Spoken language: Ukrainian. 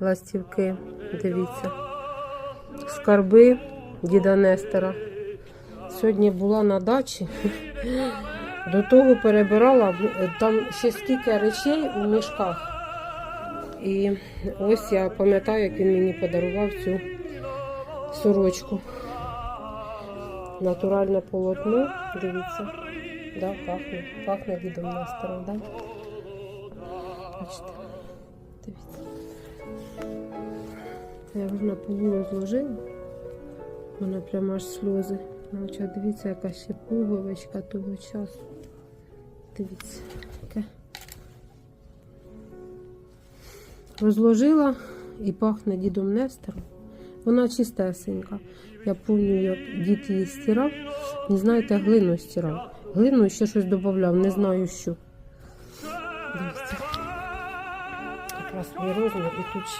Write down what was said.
ластівки. Дивіться. Скарби діда Нестора. Сьогодні була на дачі. До того перебирала е, там ще стільки речей у мішках. І ось я пам'ятаю, як він мені подарував цю сорочку. Натуральне полотно, дивіться. Да, пахне. Пахне дідом Нестором, да? Бачите? Дивіться. Я вже на полу розложила. У мене прямо аж сльози. На очах дивіться, яка ще пуговичка того часу. Дивіться, яке. Розложила і пахне дідом Нестором. Вона чистесенька. Я пам'ятаю, як дід її стирав. Не знаєте, глину стирав. Глину ще щось додавав, не знаю що. Дивіться. Мій розмір і тут ще